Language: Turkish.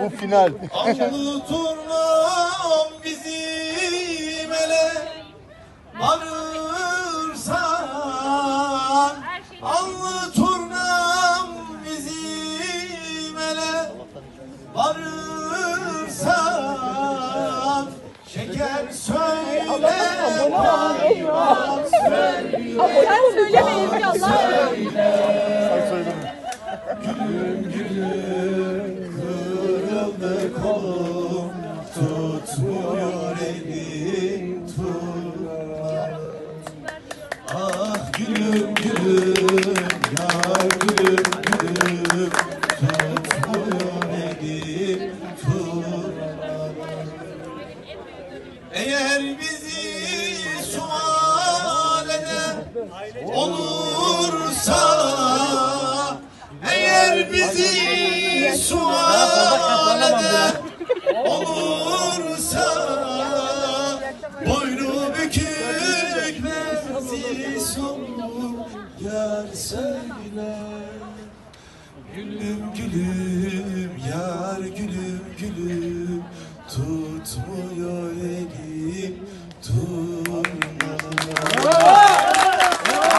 Bu final. Allı turnam bizim ele varırsan Allı turnam bizim ele varırsan Şeker söyle Sen söylemeyin ki Allah Eğer bizi sual eden olursa bizi sual eden olursa Boynu bükük versiz olur Yar söyle Gülüm gülüm yar gülüm gülüm Tutmuyor elim